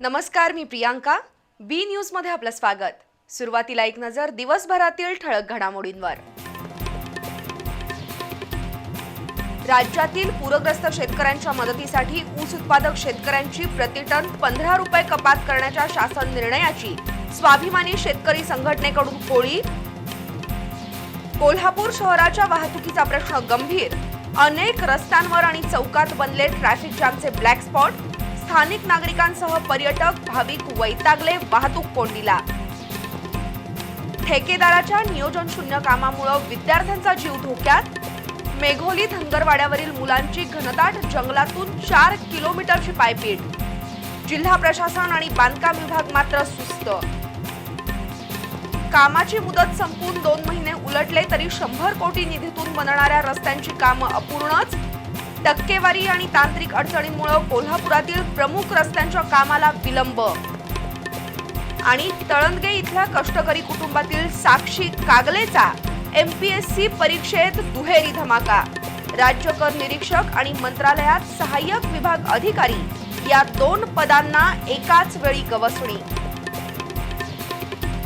नमस्कार मी प्रियांका. बी न्यूजमध्ये आपलं स्वागत. सुरुवातीला एक नजर दिवसभरातील ठळक घडामोडींवर. राज्यातील पूरग्रस्त शेतकऱ्यांच्या मदतीसाठी ऊस उत्पादक शेतकऱ्यांची प्रतिटन पंधरा रुपये कपात करण्याच्या शासन निर्णयाची स्वाभिमानी शेतकरी संघटनेकडून कोळी कोल्हापूर शहराच्या वाहतुकीचा प्रश्न गंभीर. अनेक रस्त्यांवर आणि चौकात बनले ट्रॅफिक जॅमचे ब्लॅक स्पॉट. स्थानिक नागरिकांसह पर्यटक भाविक वैतागले वाहतूक कोंडीला. ठेकेदाराच्या नियोजन शून्य कामामुळे विद्यार्थ्यांचा जीव धोक्यात. मेघोली धनगरवाड्यावरील मुलांची घनदाट जंगलातून चार किलोमीटरची पायपीट. जिल्हा प्रशासन आणि बांधकाम विभाग मात्र सुस्त. कामाची मुदत संपून दोन महिने उलटले तरी शंभर कोटी निधीतून बनणाऱ्या रस्त्यांची कामं अपूर्णच. टक्केवारी आणि तांत्रिक अडचणींमुळे कोल्हापुरातील प्रमुख रस्त्यांच्या कामाला विलंब. आणि तळंदगे इथल्या कष्टकरी कुटुंबातील साक्षी कागलेचा एम पी एस सी परीक्षेत दुहेरी धमाका. राज्य कर निरीक्षक आणि मंत्रालयात सहाय्यक विभाग अधिकारी या दोन पदांना एकाच वेळी गवसणी.